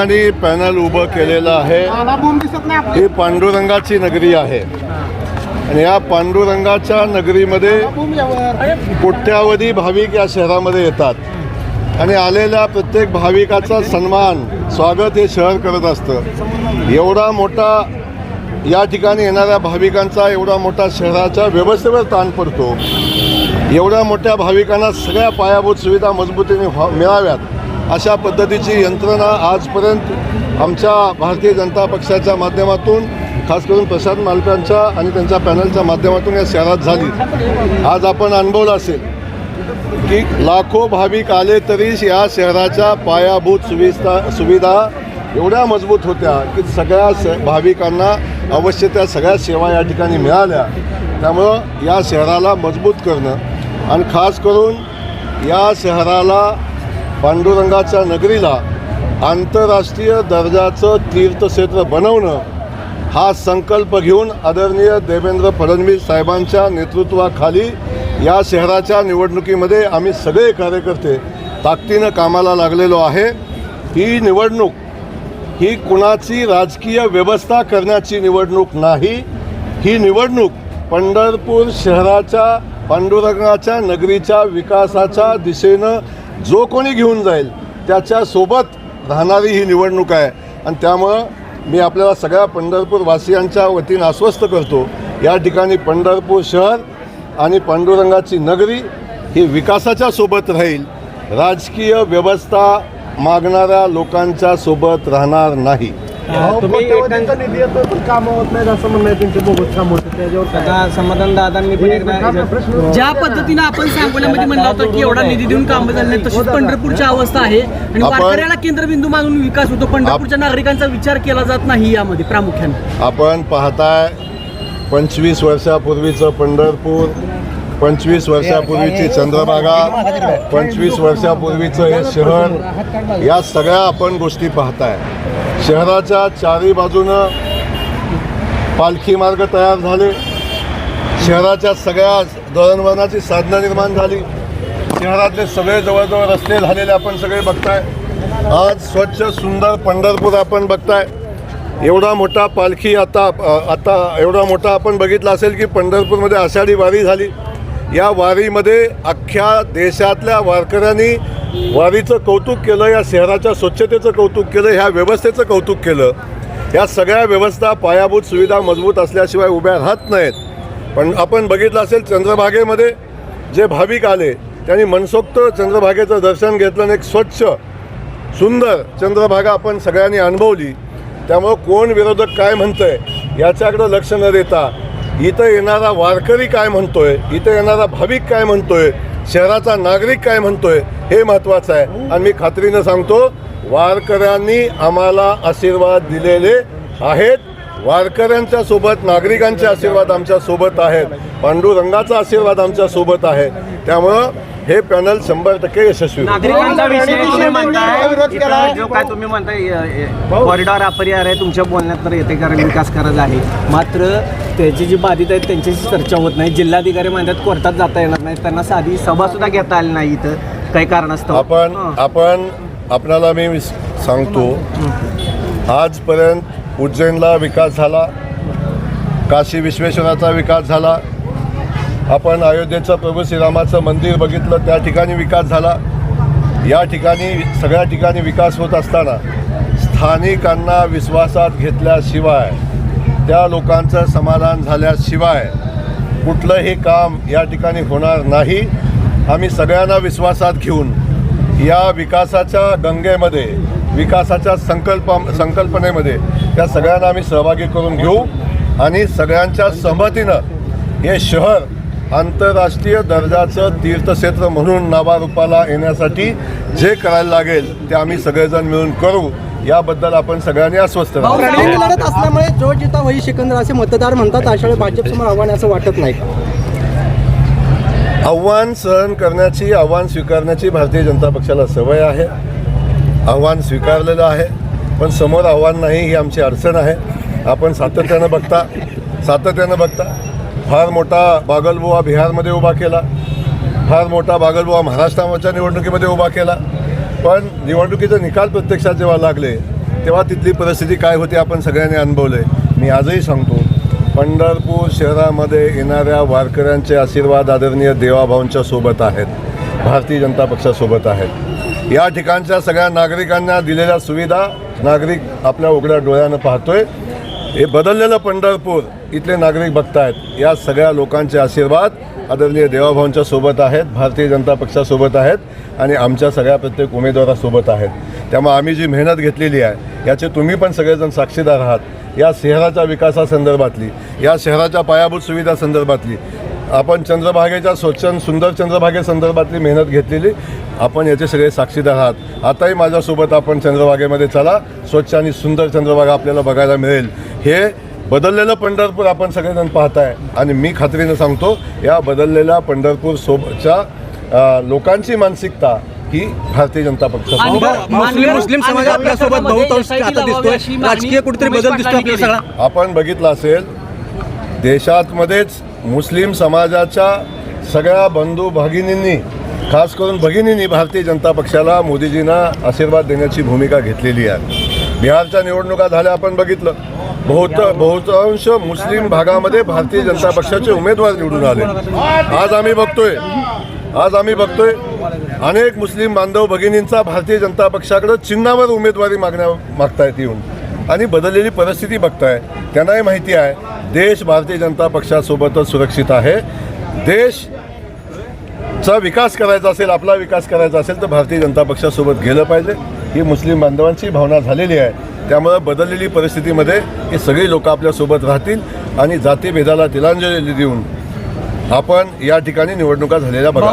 आणि पॅनल उभं केलेलं आहे. ही पांडुरंगाची नगरी आहे. आणि या पांडुरंगाच्या नगरीमध्ये कोट्यावधी भाविक या शहरामध्ये येतात. आणि आलेल्या प्रत्येक भाविकाचा सन्मान स्वागत हे शहर करत असतं. एवढा मोठा या ठिकाणी येणाऱ्या भाविकांचा एवढा मोठा शहराच्या व्यवस्थेवर ताण पडतो. एवढ्या मोठ्या भाविकांना सगळ्या पायाभूत सुविधा मजबूतीने व्हा- मिळाव्यात. अशा पद्धतीची यंत्रणा आजपर्यंत आमच्या भारतीय जनता पक्षाच्या माध्यमातून खास करून प्रसाद मालकांच्या आणि त्यांच्या पॅनलच्या माध्यमातून या शहरात झाली. आज आपण अनुभवलं असेल की लाखो भाविक आले तरी या शहराच्या पायाभूत सुविधा सुविधा एवढ्या मजबूत होत्या की सगळ्या स भाविकांना अवश्य त्या सगळ्या सेवा या ठिकाणी मिळाल्या. त्यामुळं या शहराला मजबूत करणं आणि खास करून या शहराला पांडुरंगाच्या नगरीला आंतरराष्ट्रीय दर्जाचं तीर्थक्षेत्र बनवणं हा संकल्प घेऊन आदरणीय देवेंद्र फडणवीस साहेबांच्या नेतृत्वाखाली या शहराच्या निवडणुकीमध्ये आम्ही सगळे कार्यकर्ते ताकदीनं कामाला लागलेलो आहे. ही निवडणूक ही कुणाची राजकीय व्यवस्था करण्याची निवडणूक नाही. ही निवडणूक पंढरपूर शहराच्या पांडुरंगाच्या नगरीच्या विकासाच्या दिशेनं जो कोणी घेऊन जाईल त्याच्यासोबत राहणारी ही निवडणूक आहे. आणि त्यामुळं मी आपल्याला सगळ्या पंढरपूर वासियांच्या वतीनं आश्वस्त करतो या ठिकाणी पंढरपूर शहर आणि पांडुरंगाची नगरी ही विकासाच्या सोबत राहील. राजकीय व्यवस्था मागणाऱ्या लोकांच्या सोबत राहणार नाही. तुम्ही निधी येतो पण कामं होत असं म्हणणं आहे तुमचे बोगस काम होतं त्याच्यावर काय? आता समाधान दादांनी पण एकदा ज्या पद्धतीनं आपण सांगोल्यामध्ये म्हणलं होतं की एवढा निधी देऊन कामं झाली नाही तशीच पंढरपूरची अवस्था आहे. आणि आपण- वारकऱ्याला केंद्रबिंदू मानून विकास होतो पंढरपूरच्या नागरिकांचा विचार केला जात नाही यामध्ये प्रामुख्याने. आपण पाहताय पंचवीस वर्षापूर्वीचं पंढरपूर पंचवीस वर्षापूर्वीची चंद्रभागा पंचवीस वर्षापूर्वीचं हे शहर या सगळ्या आपण गोष्टी पाहताय. शहराच्या चारी बाजूनं पालखी मार्ग तयार झाले. शहराच्या सगळ्या दळणवळणाची साधनं निर्माण झाली. शहरातले सगळे जवळजवळ रस्ते झालेले आपण सगळे बघताय. आज स्वच्छ सुंदर पंढरपूर आपण बघताय. एवढा मोठा पालखी आता आता एवढा मोठा आपण बघितला असेल की पंढरपूरमध्ये आषाढी वारी झाली. या वारीमध्ये अख्ख्या देशातल्या वारकऱ्यांनी वारीचं कौतुक केलं या शहराच्या स्वच्छतेचं कौतुक केलं ह्या व्यवस्थेचं कौतुक केलं. या सगळ्या व्यवस्था पायाभूत सुविधा मजबूत असल्याशिवाय उभ्या राहत नाहीत. पण आपण बघितलं असेल चंद्रभागेमध्ये जे भाविक आले त्यांनी मनसोक्त चंद्रभागेचं दर्शन घेतलं आणि एक स्वच्छ सुंदर चंद्रभागा आपण सगळ्यांनी अनुभवली. त्यामुळं कोण विरोधक काय म्हणतंय याच्याकडं लक्ष न देता इथं येणारा वारकरी काय म्हणतोय इथं येणारा भाविक काय म्हणतोय शहराचा नागरिक काय म्हणतोय हे महत्त्वाचं आहे. आणि मी खात्रीनं सांगतो वारकऱ्यांनी आम्हाला आशीर्वाद दिलेले आहेत. वारकऱ्यांच्या सोबत नागरिकांचे आशीर्वाद आमच्यासोबत आहेत. पांडुरंगाचा आशीर्वाद आमच्यासोबत आहे. त्यामुळं हे पॅनल शंभर टक्के यशस्वी. नागरिकांचा विषय तुम्ही म्हणताय. विरोध केला. इथं जो काय तुम्ही म्हणताय कॉरिडॉर अपरिहार आहे तुमच्या बोलण्यात तर येते कारण विकास करायचा आहे. मात्र त्याची जी बाधित आहेत त्यांच्याशी चर्चा होत नाही. जिल्हाधिकारी म्हणतात कोर्टात जाता येणार नाही. त्यांना साधी सभा सुद्धा घेता आली नाही इथं. काही कारणास्तव. आपण. आपण आपल्याला मी सांगतो. आजपर्यंत उज्जैनला विकास झाला काशी विश्वेश्वराचा विकास झाला. आपण अयोध्येचं प्रभू श्रीरामाचं मंदिर बघितलं त्या ठिकाणी विकास झाला. या ठिकाणी सगळ्या ठिकाणी विकास होत असताना स्थानिकांना विश्वासात घेतल्याशिवाय त्या लोकांचं समाधान झाल्याशिवाय कुठलंही काम या ठिकाणी होणार नाही. आम्ही सगळ्यांना विश्वासात घेऊन या विकासाच्या गंगेमध्ये विकासाच्या संकल्प संकल्पनेमध्ये त्या सगळ्यांना आम्ही सहभागी करून घेऊ आणि सगळ्यांच्या सहमतीनं हे शहर आंतरराष्ट्रीय दर्जाचं तीर्थक्षेत्र म्हणून नावारूपाला येण्यासाठी जे करायला लागेल ते आम्ही सगळेजण मिळून करू. याबद्दल आपण सगळ्यांनी अस्वस्थ राहू. रणनीती लढत असल्यामुळे जो जिता वही सिकंदर असे मतदार म्हणतात अशा वेळी भाजपसमोर आव्हान असं वाटत नाही. आव्हान सहन करण्याची आव्हान स्वीकारण्याची भारतीय जनता पक्षाला सवय आहे. आव्हान स्वीकारलेलं आहे. पण समोर आव्हान नाही ही आमची अडचण आहे. आपण सातत्यानं बघता सातत्यानं बघता फार मोठा बागलबुवा बिहारमध्ये उभा केला. फार मोठा बागलबुवा महाराष्ट्राच्या निवडणुकीमध्ये उभा केला. पण निवडणुकीचे निकाल प्रत्यक्षात जेव्हा लागले तेव्हा तिथली परिस्थिती काय होती आपण सगळ्यांनी अनुभवलं. आहे मी आजही सांगतो पंढरपूर शहरामध्ये येणाऱ्या वारकऱ्यांचे आशीर्वाद आदरणीय देवाभाऊंच्या सोबत आहेत. भारतीय जनता पक्षासोबत आहेत. या ठिकाणच्या सगळ्या नागरिकांना दिलेल्या सुविधा नागरिक आपल्या उघड्या डोळ्यानं पाहतोय. हे बदललेलं पंढरपूर इथले नागरिक बघतायत. या सगळ्या लोकांचे आशीर्वाद आदरणीय देवाभाऊंच्या सोबत आहेत भारतीय जनता पक्षासोबत आहेत आणि आमच्या सगळ्या प्रत्येक उमेदवारासोबत आहेत. त्यामुळे आम्ही जी मेहनत घेतलेली आहे याचे तुम्ही पण सगळेजण साक्षीदार आहात. या शहराच्या विकासासंदर्भातली या शहराच्या पायाभूत सुविधा संदर्भातली आपण चंद्रभागेच्या स्वच्छ आणि सुंदर चंद्रभागेसंदर्भातली मेहनत घेतलेली. आपण याचे सगळे साक्षीदार आहात. आताही माझ्यासोबत आपण चंद्रभागेमध्ये चला. स्वच्छ आणि सुंदर चंद्रभागा आपल्याला बघायला मिळेल. हे बदललेलं पंढरपूर आपण सगळेजण पाहताय. आणि मी खात्रीनं सांगतो या बदललेल्या पंढरपूर सोबतच्या लोकांची मानसिकता ही भारतीय जनता पक्षासोबत आहे. मुस्लिम मुस्लिम समाज आपल्यासोबत बहुतांश आता दिसतोय. राजकीय कुठेतरी बदल दिसतोय आपल्याला सगळा. आपण बघितलं असेल देशातमध्येच मुस्लिम समाजाच्या सगळ्या बंधू भगिनींनी खास करून भगिनींनी भारतीय जनता पक्षाला मोदीजींना आशीर्वाद देण्याची भूमिका घेतलेली आहे. बिहारच्या निवडणुका झाल्या आपण बघितलं. बहुत बहुतांश मुस्लिम भागामध्ये भारतीय जनता पक्षाचे उमेदवार निवडून आले. आज आम्ही बघतोय. आज आम्ही बघतोय. अनेक मुस्लिम बांधव भगिनींचा भारतीय जनता पक्षाकडे चिन्हावर उमेदवारी मागण्या मागतायत येऊन. आणि बदललेली परिस्थिती बघताय. त्यांनाही माहिती आहे. देश भारतीय जनता पक्षासोबतच सुरक्षित आहे. देश चा विकास करायचा असेल आपला विकास करायचा असेल तर भारतीय जनता पक्षासोबत गेलं पाहिजे. ही मुस्लिम बांधवांची भावना झालेली आहे. त्यामुळं बदललेली परिस्थितीमध्ये ही सगळी लोकं आपल्यासोबत राहतील आणि जातीभेदाला तिलांजली देऊन आपण या ठिकाणी निवडणुका झालेल्या बघा.